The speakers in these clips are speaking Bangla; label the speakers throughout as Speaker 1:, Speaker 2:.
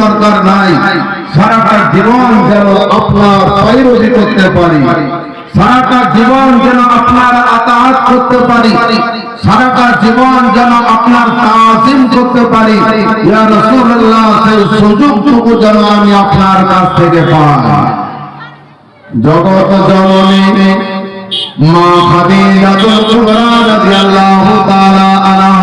Speaker 1: দরকার নাই। সারাটা জীবন যেন আপনার পাইরোজি করতে পারি। সারাটা জীবন যেন আপনার আতাহাত করতে পারি। সারাটা জীবন যেন আপনার তাজিম করতে পারি। ইয়া রাসূলুল্লাহ, সেই সুযোগটুকু যেন আমি আপনার কাছ থেকে পাই। জগৎ জননী মা কুবরা রাদিয়াল্লাহু তাআলা আনহা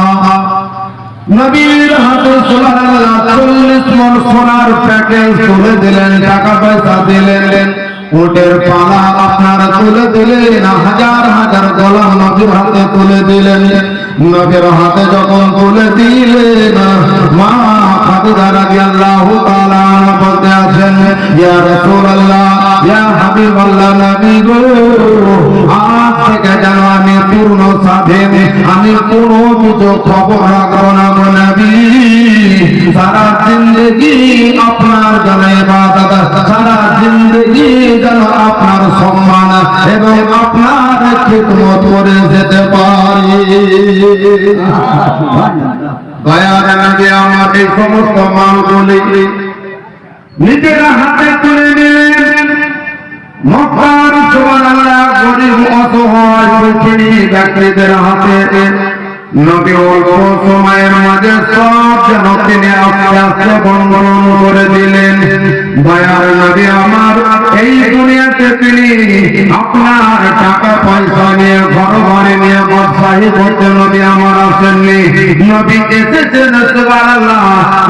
Speaker 1: নবীর হাতে সুবহানাল্লাহ 40 মণ সোনার প্যাকেজ তুলে দিলেন, টাকা পয়সা দিলেন। উটের পালা আপনারা তুলে দিলেন, হাজার হাজার গোলাম নবীর হাতে তুলে দিলেন। নবীর হাতে যখন তুলে দিলেন, মা খাদিজা রাদিয়াল্লাহু তাআলা বলতে আছেন, ইয়া রাসূলুল্লাহ সারা আপনার সম্মান এবং আপনার খিদমত করে যেতে পারি। দয়ার নবী আমার এই সমস্ত মালগুলি নিজেরা হাতে তুলে নিলেন মক্কার সুবহানাল্লাহ গরিব অসহায় ব্যক্তিদের হাতে। নবী অল্প সময়ের মাঝে সব যেন তিনি আস্তে আস্তে বন্ধন করে দিলেন। দয়ার নবী আমার, এই দুনিয়াতে তিনি আপনার টাকা পয়সা নিয়ে ঘর ঘরে নিয়ে বাদশাহী করতে নবী আমার আসেননি। নবী এসেছেন সুবহানাল্লাহ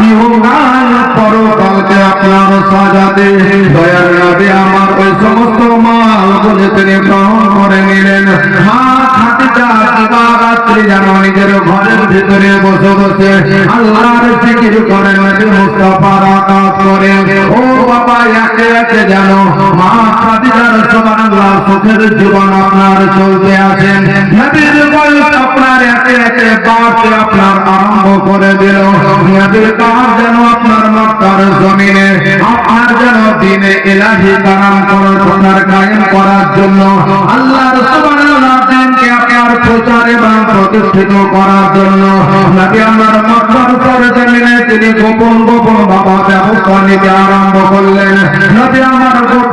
Speaker 1: ইহুদান পরকালকে আপনার সাজাতে। দয়ার নবী আমার ওই সমস্ত মাল বলে তিনি গ্রহণ করে নিলেন। হাত দিবারাত্রি যেন সুখের জীবন আপনার চলতে আছেন নবীর বয়স আপনার একে একে বাড়তে আপনার আরম্ভ করে দিল। যেন আপনার মক্কার জমিনে, আপনার যেন দিনে ইলাহি কারাম করার জন্য আল্লাহর প্রচার এবং প্রতিষ্ঠিত করার জন্য। তিনি গোপন গোপন বাবা ব্যবস্থা নিতে আরম্ভ করলেন? আমার গোপনে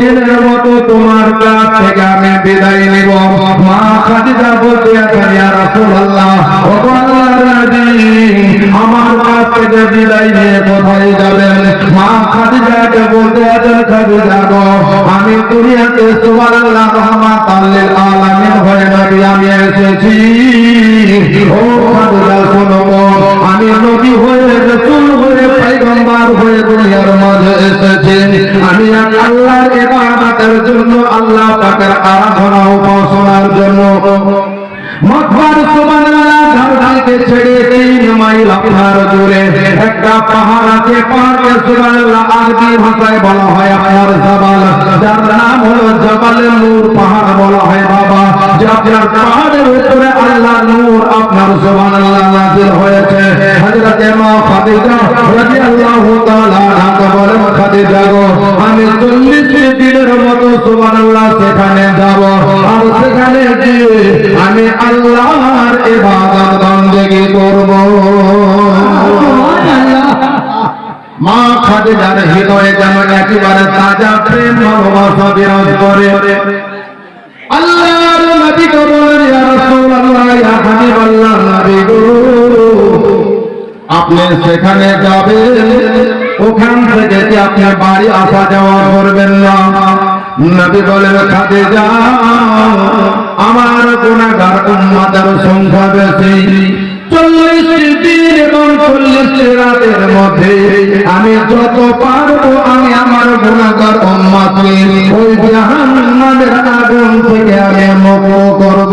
Speaker 1: দিনের মতো তোমার কাছ থেকে আমি বিদায় নিব। মা খাদিজা বলতে আছেন ইয়া রাসূলুল্লাহ, ও আল্লাহর নবী আমার কাছ থেকে বিদায় নিয়ে কোথায় যাবেন? মা খাদিজাকে বলতে আছেন খাদিজা গো, আমি দুনিয়াতে সুবহানাল্লাহ রহমাতাল আলামিন হয়ে নবী আমি এসেছি। আল্লাহ পাকের আরাধনা উপাসনার জন্য মক্কার সুবহানাল্লাহ ধরতিকে ছেড়ে তিন মাইল আপনার দূরে। একটা পাহাড় আছে পাহাড়কে সুবহানাল্লাহ আরবি ভাষায় বলা হয় আপনার জাবাল। যার নাম হলো জাবাল নূর, পাহাড় বলা হয় বাবা। যে আপনার পাহাড়ের উপরে আল্লাহ নূর আপনার সুবহানাল্লাহ নাযিল হয়েছে। হযরত মা খাদিজা রাদিয়াল্লাহু তাআলা আনহা বলেন, খাদিজা গো, আমি 40 দিনের মতো সুবহানাল্লাহ সেখানে যাব। আর সেখানে গিয়ে আমি খাদিজার হৃদয়ে যেন একেবারে তাজা প্রেম ভালোবাসা বিরাজ করে। আপনি সেখানে যাবেন, ওখান থেকে কি আপনি বাড়ি আসা যাওয়া করবেন না? নবী বলেন, খাদিজা, আমার গুনাহগার উম্মতের সংখ্যা বেশি। আমি যত পারব আমি আমার গুণাকার অম্মাকে ওই জাহান্নামের আগুন থেকে আমি মুক্ত করব।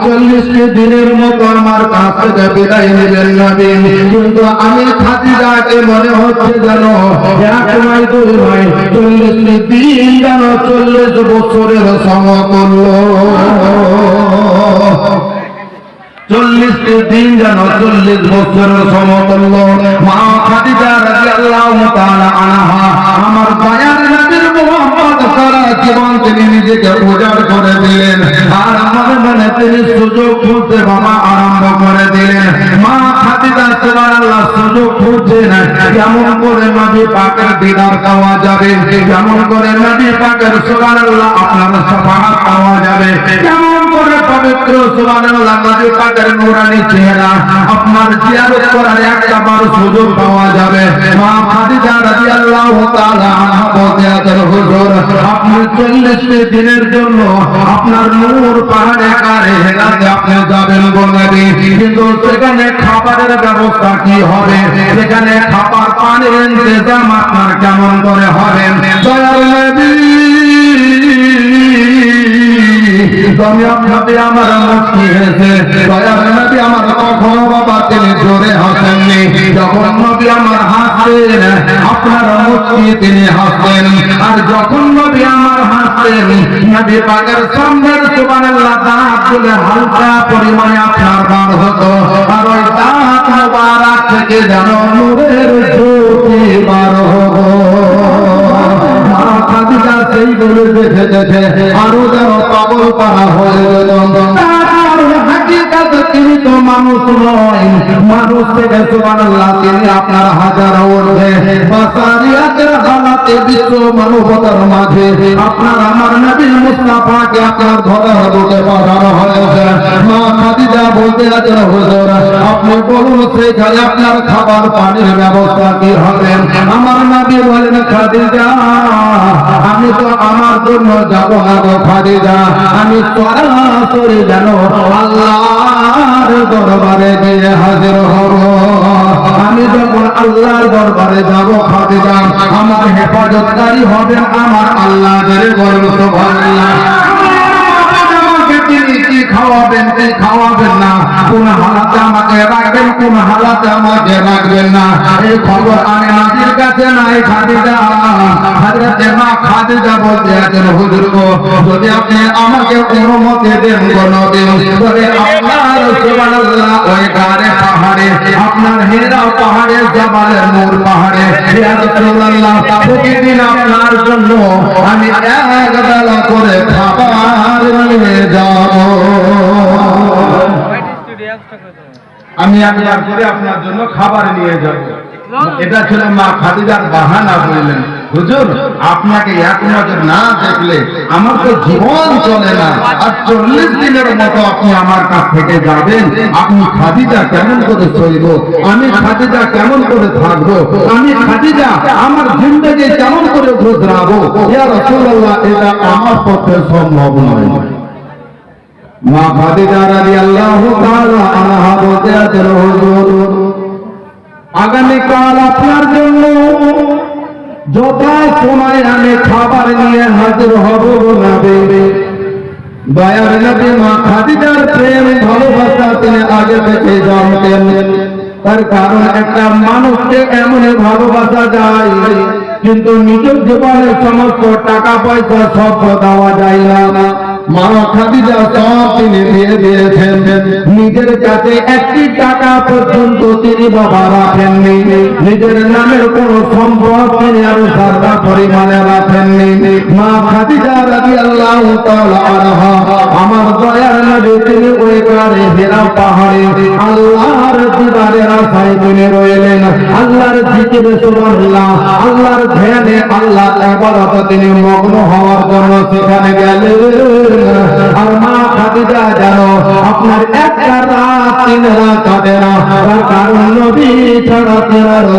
Speaker 1: 40 দিনের মতো আমার কাছ থেকে বিদায় নেবেন নবী কিন্তু আমি খাদিজাকে মনে হচ্ছে যেন এক নয় দুই নয় 40 দিন যেন 40 বছরের সমতুল্য চল্লিশটি দিন যেন চল্লিশ বছরের সমতুল্য। মা খাদিজা রাদিয়াল্লাহু তাআলা আনহা আমার দয়ার নবীর মুহাম্মদ সারা জীবন তিনি নিজেকে উজাড় করে দিলেন আর আমার মনে তিনি সুযোগ খুঁজতে বাবা আরম্ভ করে দিলেন। মা খাদিজা সুবহানাল্লাহ সুযোগ খুঁজছেন কেমন করে নবী পাকের দিদার পাওয়া যাবে কেমন করে নবী পাকের সুবহানাল্লাহ আপনার সাফাহাত পাওয়া যাবে। কেমন করে পবিত্র সুবহানাল্লাহ নবী পাকের নূরানি চেহারা আপনার জিয়ারত করার একটা বার সুযোগ পাওয়া যাবে। মা খাদিজা রাদিয়াল্লাহু তাআলা আনহা বলতে আছেন হুজুর আপনি 40 দিনের জন্য আপনার নূর পাহাড়ে কারে হেলাতে আপনি যাবেন গো নবী। কিন্তু সেখানে খাবারের ব্যবস্থা কি হবে? সেখানে খাবার পানির ইন্তজাম আপনার কেমন করে হবে? আর যখন নবী আমার পাকের সামনের হালকা পরিমাণে আপনার বার হতো। আর ওই দাঁত থেকে যেন নূরের জ্যোতি বার সেই বলে দেখে দেখে আরও যেন পাগল করা হয়ে গেল। মানুষ নয়। মানুষ থেকে সুবহানাল্লাহ তিনি আপনার হাজার ওঠে বাসারিয়াতের হালাতে বিশ্ব মানবতার মাঝে। আপনার আমার নবী মুস্তাফাকে আপনার ধরার বুকে পাঠানো হয়েছে। মা খাদিজা বলতে আছেন হুজুর, আপনি বলুন সেখানে আপনার খাবার পানির ব্যবস্থা কি হবে? আমার নবী বলেন খাদিজা, আমি তো আমার জন্য যাব না গো খাদিজা। আমি সরাসরি যেন আল্লাহর দরবারে গিয়ে হাজির হব। আমি যখন আল্লাহর দরবারে যাব খাদিজা আমার হেফাজতকারী হবেন আমার আল্লাহ বলুন সুবহানাল্লাহ। কি খাওয়াবেন কি খাওয়াবেন না? কোন হালাতে আমাকে রাখবেন, কোন হালাতে আমাকে রাখবেন না? এই খবর আমি নাজির কাছে নাই, খাদিজা। হযরতে মা খাদিজা বলতে আছেন, হুজুর যদি আপনি আমাকে অনুমতি দেন গো নবী তবে আপনার সুবহানাল্লাহ ওই গারে পাহাড়ে, আপনার হেরা পাহাড়ে, জাবালের নূর পাহাড়ে ইয়া রাসূলুল্লাহ, প্রতিদিন আপনার জন্য আমি এক বেলা করে খাবার আমি একবার করে আপনার জন্য খাবার নিয়ে যাব। এটা ছিল মা খাদিজার বাহানা বললেন। হুজুর, আপনাকে এক নজর না দেখলে আমার তো জীবন চলে না। আর চল্লিশ দিনের মতো আপনি আমার কাছ থেকে যাবেন। আপনি খাদিজা কেমন করে চলব? আমি খাদিজা কেমন করে থাকব? আমি খাদিজা আমার জিন্দগি কেমন করে গুজরাবো? ইয়া রাসূলুল্লাহ, এটা আমার পক্ষে সম্ভব নয়। মা খাদিজা রাদিয়াল্লাহু তাআলা আনহা বলতে আছেন হুজুর, আগামীকাল আপনার জন্য যথা সময় আমি খাবার নিয়ে হাজির হব নবী দয়ার নবী মা খাদিজার প্রেম ভালোবাসা তিনি আগে থেকে জানতেন। তার কারণ একটা মানুষকে এমন ভালোবাসা যায়, কিন্তু নিজের জীবনের সমস্ত টাকা পয়সা সব দেওয়া যায় না। নিজের কাছে একটি টাকা পর্যন্ত তিনি বাবা রাখেননি। নিজের নামের কোন সম্পদ তিনি আরও সাদা পরিমাণে রাখেননি। মা খাদিজা রাজি আল্লাহ আমার দয়ার নবী তিনি ওই কারে হেরা পাহাড়ে, আল্লাহর দিদারের আশায় তিনি রইলেন। আল্লাহর ধ্যানে আল্লাহ তিনি মগ্ন হওয়ার জন্য সেখানে গেলেন। আর মা খাদিজা আপনার একটা রাত তিন রাত কাটে না। কারণ নবী ছাড়া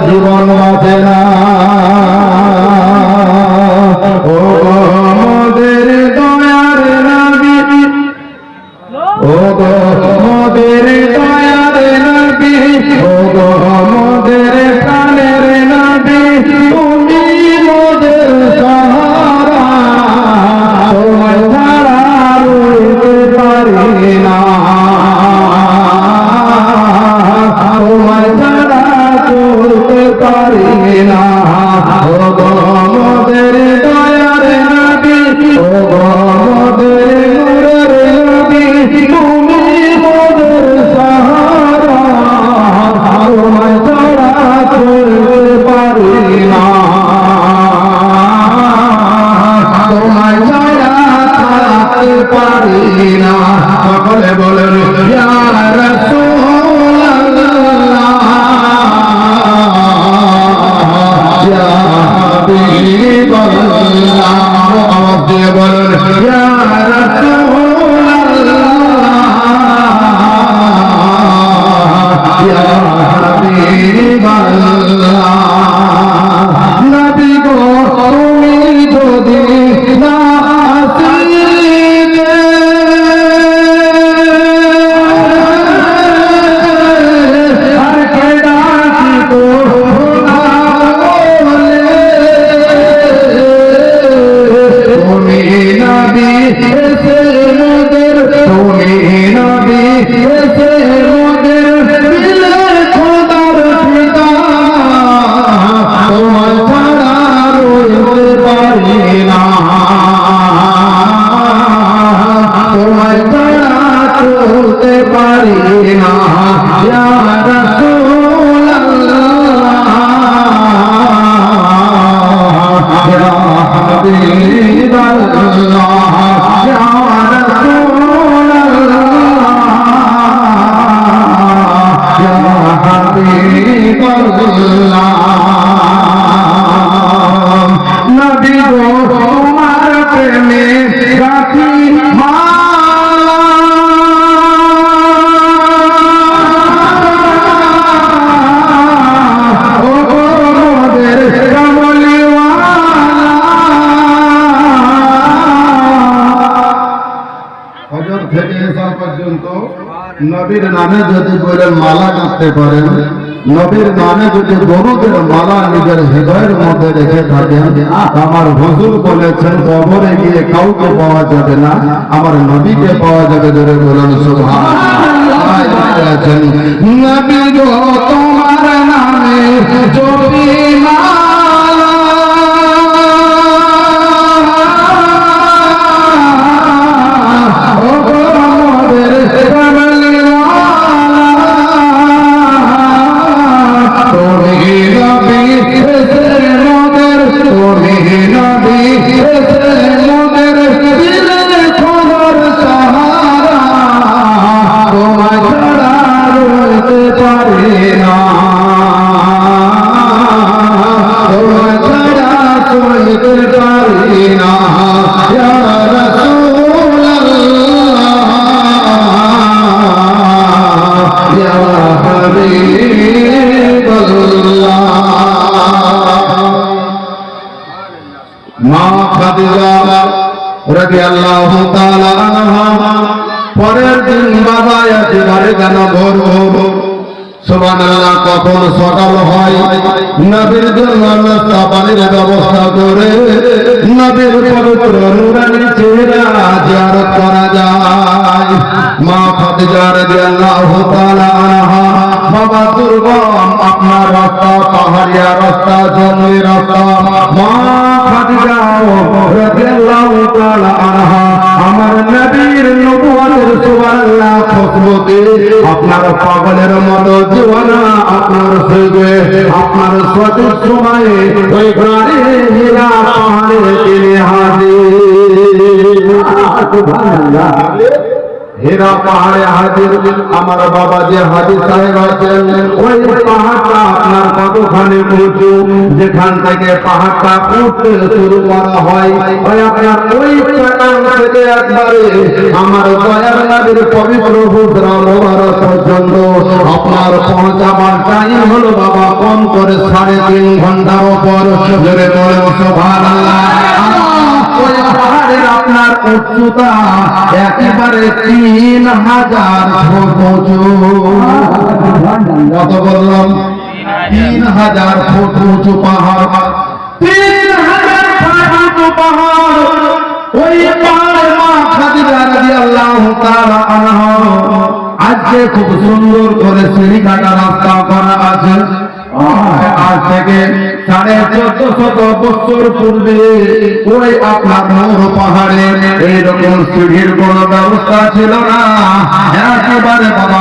Speaker 1: জীবন বাঁচে না। ও গো পারি না। নবীর নামে যদি বলে মালা কাঁদতে পারেন নবীর নামে যদি গরুদের মালা নিজের হৃদয়ের মধ্যে রেখে থাকেন আমার হজুর বলেছেন কবরে গিয়ে কাউকে পাওয়া যাবে না আমার নবীকে পাওয়া যাবে ধরে বলেন সুবহানাল্লাহ। নবী আনহা পরের দিন বাবা একেবারে যেন ভোর ভোর সুবহানাল্লাহ কখন সকাল হয়? নবীর জন্য পানির ব্যবস্থা করে নবীর পবিত্র নুরানি চেহারা জিয়ারত করা যায়। মা খাদিজা রাদিয়াল্লাহু তাআলা আনহা, বাবা দুর্গম, আপনার রাস্তা, পাহাড়িয়া রাস্তা, জঙ্গলি রাস্তা। মা খাদিজা রাদিয়াল্লাহু তাআলা আনহা আপনার পাগলের মতো জীবনা আপনার সুযোগে আপনার সঠিক সময়ে ওই ঘরে হীরা হেরা পাহাড়ে হাজির, আমার বাবা যে হাজি সাহেব আছেন, ওই পাহাড়টা আপনার কতখানি উঁচু যেখান থেকে পাহাড়টা উঠতে শুরু করা হয়। ওই থেকে একবারে আমার দয়ার পবিত্র পর্যন্ত আপনার পৌঁছাবার টাইম হলো বাবা কম করে সাড়ে তিন ঘণ্টার ওপর জোরে সুবহানাল্লাহ। ওই পাহাড়ের আপনার উচ্চতা একেবারে তিন হাজার কত বললাম? তিন হাজার ফুট উঁচু পাহাড়। তিন হাজার ফুট উঁচু পাহাড়। ওই পাহাড়ে মা খাদিজা আজকে খুব সুন্দর করে সিঁড়ি কাটা রাস্তা করা আছে। আজ থেকে সাড়ে চোদ্দ শত বছর পূর্বে ওই আপনার পাহাড়ে এইরকম সিঁড়ির ব্যবস্থা ছিল না। একেবারে বাবা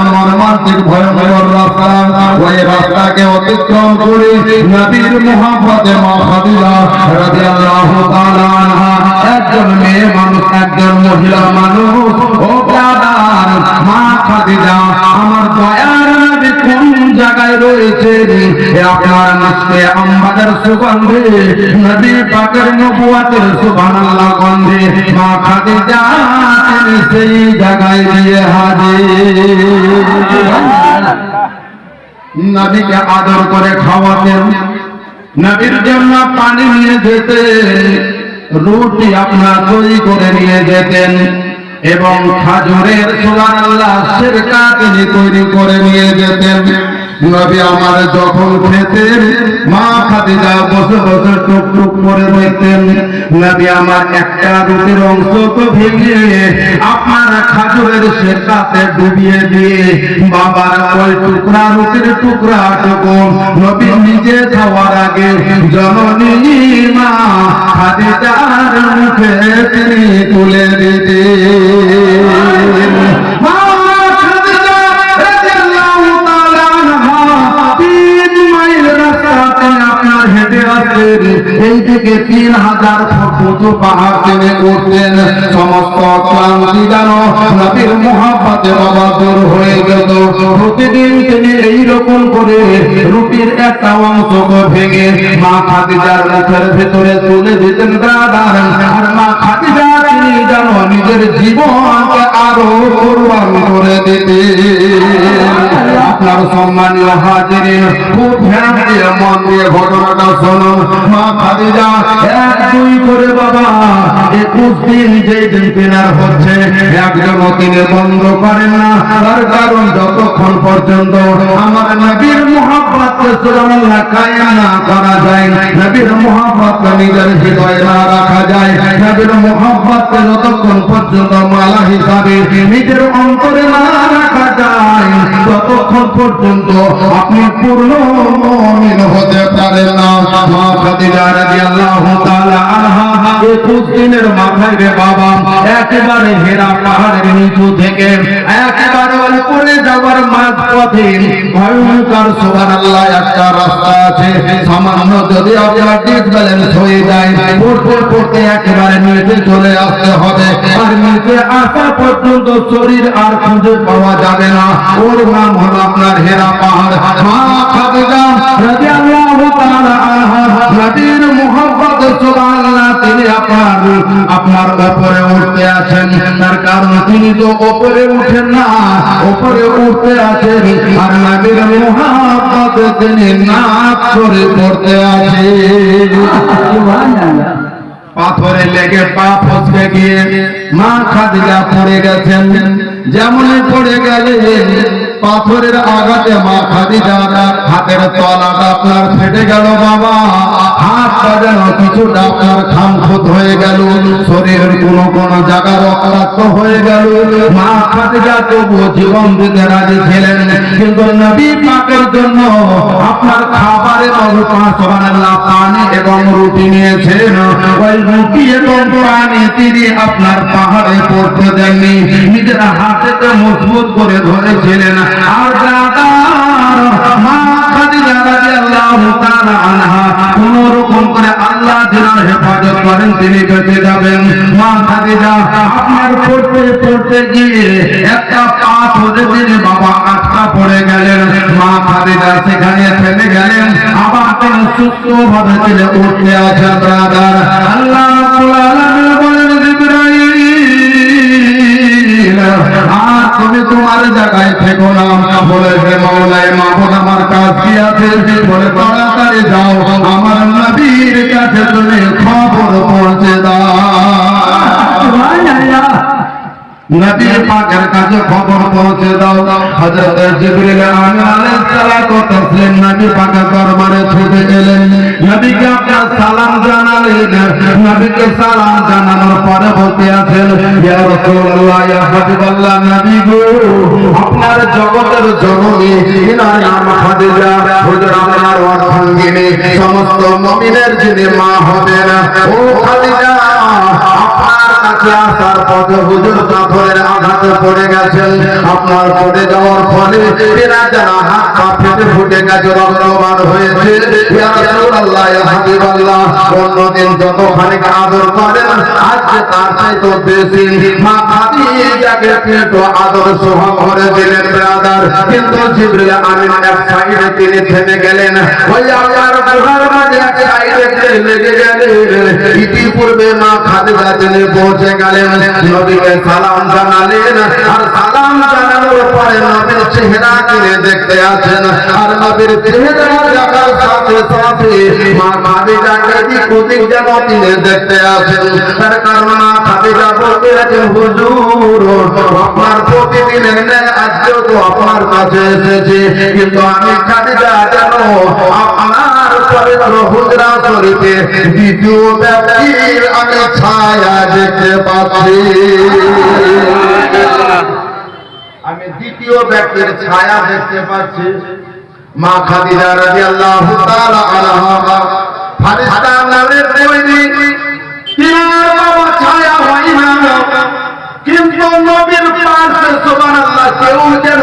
Speaker 1: রাস্তা। ওই রাস্তাকে অতিক্রম করে নবীর মোহাম্মদে মা খাদিজা রাদিয়াল্লাহু তাআলা আনহা, একজন মেয়ে মানুষ, একজন মহিলা মানুষ, ও ব্রাদার, মা আমার দয়ার কোন জায়গায় রয়েছে আপনার নাচকে আম্বাদের সুগন্ধে নবী পাকের নবুয়াতের সুবহানাল্লাহ গন্ধে, মা খাদিজা তিনি সেই জায়গায় গিয়ে হাজির। নবীকে আদর করে খাওয়াতেন। নবীর জন্য পানি নিয়ে যেতেন রুটি আপনার তৈরি করে নিয়ে যেতেন এবং খাজুরের সুবহানাল্লাহ সিরকা তিনি তৈরি করে নিয়ে যেতেন। নবী আমার যখন খেতেন, মা খাদিজা বসে বসে টুক টুক করে দেখতেন নবী আমার একটা রুটির অংশ তো ভেঙে আপনার খাজুরের সিরকাতে ডুবিয়ে দিয়ে বাবার ওই টুকরা রুটির টুকরা টুকু নবী নিজে খাওয়ার আগে জননী মা খাদিজার মুখে তিনি তুলে দিতে থেকে তিন হাজার ফুট উঁচু পাহাড় তিনি উঠতেন সমস্ত ক্লান্তি যেন মহাব্বতে বাবা দূর হয়ে যেত প্রতিদিন তিনি এইরকম করে রুটির একটা অংশ ভেঙে মা খাদিজার মুখের ভেতরে তুলে দিতেন দাদার আর মা খাদিজা, তিনি যেন নিজের জীবনকে আরও কোরবান করে দিতে আপনার সম্মানীয় হাজিরিন, খুব ধ্যান দিয়ে মন দিয়ে ঘটনাটা শুনুন। মা খাদিজা, এক দুই করে বাবা, একুশ দিন যেই দিন কেনার হচ্ছে একজন তিনি বন্ধ করেন না। তার কারণ যতক্ষণ পর্যন্ত আমার নবীর মোহাব্বতকে সুবহানাল্লাহ কায়েম না করা যায়, নবীর মোহাব্বতকে নিজের হৃদয়ে না রাখা যায়, নবীর মোহাব্বতকে যতক্ষণ পর্যন্ত মালা হিসাবে নিজের অন্তরে না আপনি পূর্ণ মমিন হতে পারেন না। মা খাদিজা রাদিয়াল্লাহু তাআলা আনহা 21 দিনের মাথায় রে বাবা, একেবারে হেরা পাহাড়ের নিচু থেকে, একেবারে মাঝ পথে ভয়ঙ্কর সুবহানাল্লাহ একটা রাস্তা আছে। সামান্য যদি আপনার হয়ে যায়, পড়তে পড়তে একেবারে নিচে চলে আসতে হবে। আর নিচে আসা পর্যন্ত শরীর আর খুঁজে পাওয়া যাবে না। ওর নাম হলো আপনার হেরা পাহাড়। মা খাদিজা রাদিয়াল্লাহু তিনি আপনার আপনার উপরে উঠতে আছেন। তার কারণ তিনি তো উপরে উঠেন না উপরে উঠতে আছেন। আর নবীর মুহাব্বত তিনি নাক করে পড়তে আছেন। পাথরে লেগে পা ফসকে গিয়ে মা খাদিজা পড়ে গেছেন। যেমনই পড়ে গেলেন পাথরের আঘাতে মা খাদিজার হাতের তলাটা আপনার ফেটে গেল বাবা। হাত বাজানো কিছুটা আপনার খামখুত হয়ে গেল। শরীরের কোনো কোনো জায়গা রক্তাক্ত হয়ে গেল। মা খাদিজা তবু জীবন দিতে রাজি ছিলেন। কিন্তু নবী পাকের জন্য আপনার খাবারের অল্পা সুবহানাল্লাহ পানি এবং রুটি নিয়েছেন। ওই রুটি এবং পানি তিনি আপনার পাহাড়ে পড়তে দেননি। নিজের হাতেতে মজবুত করে ধরেছিলেন। আর দাদার মা খাদিজা রাদিয়াল্লাহু তাআলা আনহা কোন রকম করে আল্লাহ দিনার হেফাজত করেন তিনি বেঁচে যাবেন মা খাদিজা আপনার পড়তে পড়তে গিয়ে একটা পাথরে তিনি বাবা আটকা পড়ে গেলেন মা খাদিজা সেখানে থেমে গেলেন আবার তিনি সুস্থ ভাবে তিনি উঠতে আছেন ব্রাদার আল্লাহ রাব্বুল আলামিন বলেন, জিবরাইল, আর তুমি তোমার জায়গায় থেকো না, বলে হে মাওলায় মাহবুব আমার কাজ কি আছে? বলে, তাড়াতাড়ি যাও, আমার নবীর কাছে তুমি খবর পৌঁছে দাও। নবী পাকের কাছে খবর পৌঁছে দাও। হযরত জিবরিল আমিন আলাইহিস সালাতু তাসলিম নবী পাকের দরবারে ছুটে গেলেন। নবীকে আপনার সালাম জানালেন নবীকে সালাম জানানোর পরে বলতে আছেন আপনার জগতের জননী সমস্ত মুমিনের যিনি মা হবেন, ও খাদিজা, আপনার কাছে আসার পথে হুজুর পাথরের আঘাতে পড়ে গেছেন। আপনার পড়ে যাওয়ার ফলে এরা যারা হাত পা ফেটে ফুটে গেছে, রক্তবান হয়েছে। অন্যদিন যত খানিক আদর করেন, আজকে তার চাইতে বেশি। মা খাদিজাকে একটু আদর সোহাগ করে দিলেন, ব্রাদার। কিন্তু জিবরিল আমিন এক সাইডে তিনি থেমে গেলেন। ওই আপনার গুহার মাঝে এক সাইডে লেগে গেলেন। ইতিপূর্বে মা খাদিজা তিনি পৌঁছে গেলেন, নবীকে সালাম জানালেন, আর সালাম জানানোর পরে নবীর চেহারা কিনে দেখতে আছেন আর নবীর চেহারা দেখার সাথে সাথে মা খাদিজা এদিক ওদিক যেন তিনি দেখতে আছেন তার কারণ মা খাদিজা বলতে আছেন হুজুর, আপনার প্রতিদিনের ন্যায় আজকেও তো আপনার কাছে এসেছি, কিন্তু আমি খাদিজা জানো, আপনার দ্বিতীয় ব্যক্তির আমি ছায়া দেখতে পাচ্ছি। আমি দ্বিতীয় ব্যক্তির ছায়া দেখতে পাচ্ছি। মা খাদিজা ছায়া হয় না। কিন্তু নবীর পাশে সুবহানাল্লাহ কেউ যেন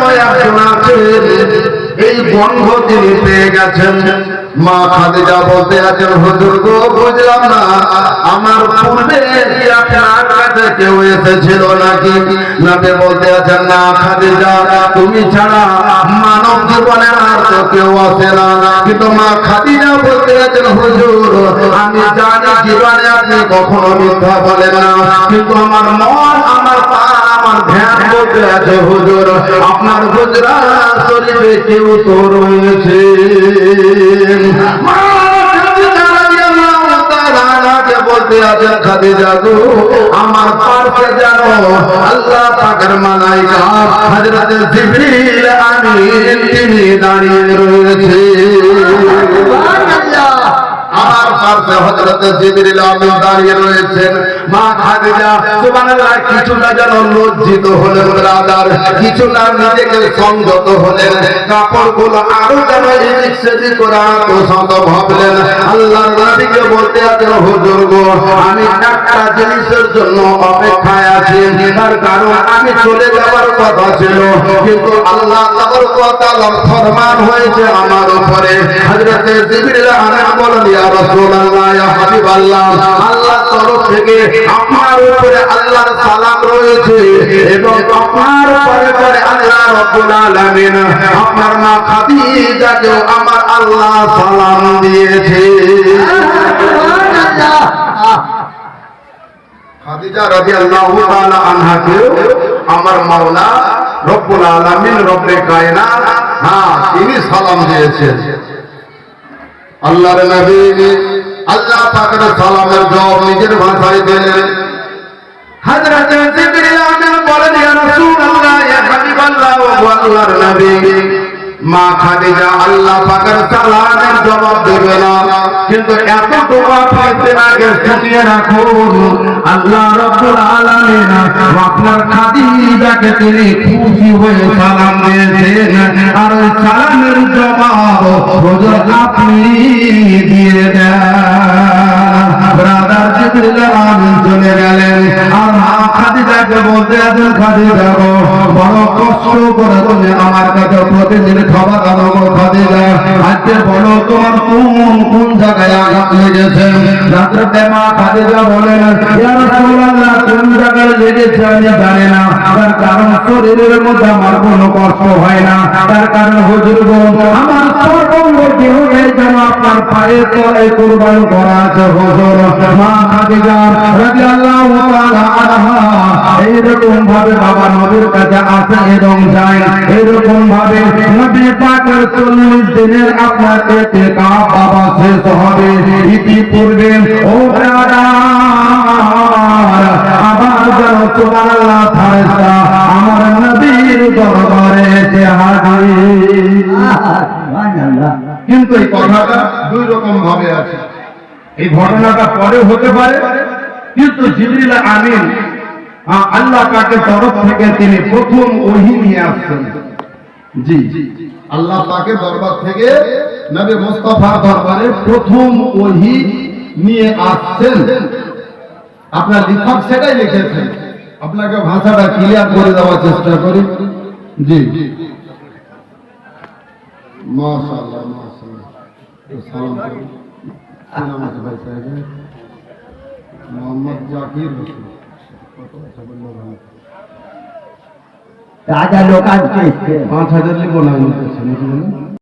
Speaker 1: গন্ধ তিনি পেয়ে গেছেন। মা বলতে আছেন, হুজুর গো, বুঝলাম না, আমার পূর্বে কেউ এসেছিল নাকি? বলতে আছেন, না খাদিজা, তুমি ছাড়া মানব জীবনে আর তো কেউ আসে না। কিন্তু মা খাদিজা বলতে আছেন, হুজুর, আমি জানি জীবনে আপনি কখনো মিথ্যা বলেন না, কিন্তু আমার মন, আমার পা আমার ধ্যান বলতে আছে হুজুর। আপনার হুজরা শরীরে কেউ তো রয়েছে। বলতে খাদিজা গো আমার পাশে জানো আল্লাহ পাকের মালাইকা হযরত জিবরিল আমিন তিনি দাঁড়িয়ে রয়েছে। আমার পাশে হযরত জিবরিল আমিন দাঁড়িয়ে রয়েছেন। মা খাদিজা, সুবহানাল্লাহ কিছুটা যেন লজ্জিত হলেন ব্রাদার কিছুটা নিজেকে সংযত হলেন। কাপড়গুলো আরও যেন এদিক সেদিক করে আত্মসত ভাবলেন। আল্লাহর নবীকে বলতে আছেন হুজুর গো, আমি একটা জিনিসের জন্য অপেক্ষায় আছি। তার কারণ আমি চলে যাওয়ার কথা ছিল, কিন্তু আল্লাহ তাআলার ফরমান হয়েছে আমার উপরে। হযরত জিবরিল আমিন বলেন, ইয়া রাসূলুল্লাহ, ইয়া হাবিবাল্লাহ আল্লাহ তরফ থেকে আপনার উপরে আল্লাহর সালাম রয়েছে এবং আপনার পরে পরে আল্লাহ রাব্বুল আলামিন আপনার মা খাদিজাকে আমার আল্লাহ সালাম দিয়েছে। খাদিজা আনহাকে আমার মাওলা রব্বুল আলামিন রব্বে কায়নাত হ্যাঁ তিনি সালাম দিয়েছেন। আল্লাহর নবী আল্লাহ পাকের সালামের জবাব নিজের ভাষায় দিলেন হযরত জিবরিল আমিন বলেন, ইয়া রাসূলুল্লাহ, ইয়া হাবিবাল্লাহ ওয়া আল্লাহর নবী। মা খাদিজা আল্লাহ পাকের সালামের জবাব দেবে না। কিন্তু এতটুকু আপনি আগে শুনিয়ে রাখুন। আল্লাহ রাব্বুল আলামিন আপনার খাদিজাকে তিনি খুশি হয়ে সালাম দিয়েছেন। আর সালামের জবাব হুজুর আপনি দিয়ে দেন। ব্রাদার জিবরিল আমিন চলে গেলেন। আর খাদিজাকে বলতে আছেন খাদিজা গো বড় কষ্ট করে তুমি আমার কাছে প্রতিদিন খাবার আনো গো খাদিজা আজকে বলো তোমার কোন কোন জায়গায় আঘাত লেগেছে? রাত্রে মা খাদিজা বলেন ইয়া রাসূলুল্লাহ জায়গায় লেগেছে, আমি জানি না। তার কারণ শরীরের মধ্যে আমার কোনো কষ্ট হয় না। তার কারণ হুজুর আমার সর্বঙ্গ দেহে যেন আপনার পায়ে তলায় কুরবান করা আছে, হুজুর। এইরকম ভাবে বাবা নবীর কাছে আসে এবং যায়। এরকম ভাবে নবী পাকের চল্লিশ দিনের আপনার এতে কাপ বাবা শেষ হবে। ইতিপূর্বে, ও আবার যেন সুবহানাল্লাহ ফারেস্তা আমার নবীর দরবারে এসে হাজির। কিন্তু এই কথাটা দুই রকম ভাবে আছে। এই ঘটনাটা পরে হতে পারে কিন্তু জিবরিল আমিন আল্লাহ পাকের তরফ থেকে তিনি প্রথম ওহি নিয়ে আসছেন। জি।
Speaker 2: আল্লাহ পাকের দরবার থেকে নবী মুস্তাফার দরবারে প্রথম ওহি নিয়ে আসছেন। আপনার লেখক সেটাই লিখেছেন আপনাকে ভাষাটা ক্লিয়ার করে দেওয়ার চেষ্টা করি। জি। মাশাআল্লাহ মাশাআল্লাহ। সালাম ভাই? মোহাম্মদ জাকির হোসেন। পাঁচ হাজার লিখব না